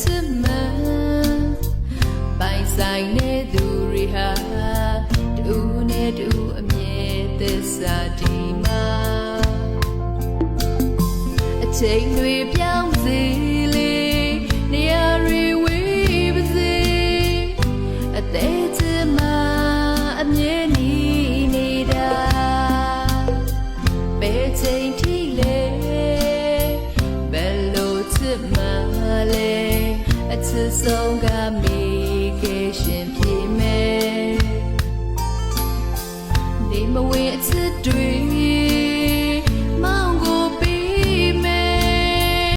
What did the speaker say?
ချစ်မှန်ပိုင်ဆိုင်တဲ့သူတွေဟာတူနဲ့တူအမြဲသစ္စာဒီမှာအချိန်တွေပြောင်းစေလေနေရာတွေဝေးပါစေအသေးချစ်မှအမြဲနေနေတာဘယ်ချိန်ထိလဲဘယ်လို စစ်ဆုံးကမိခေရှင်ဖြစ်မယ်ဒီမဝေအစ်စ်တွေ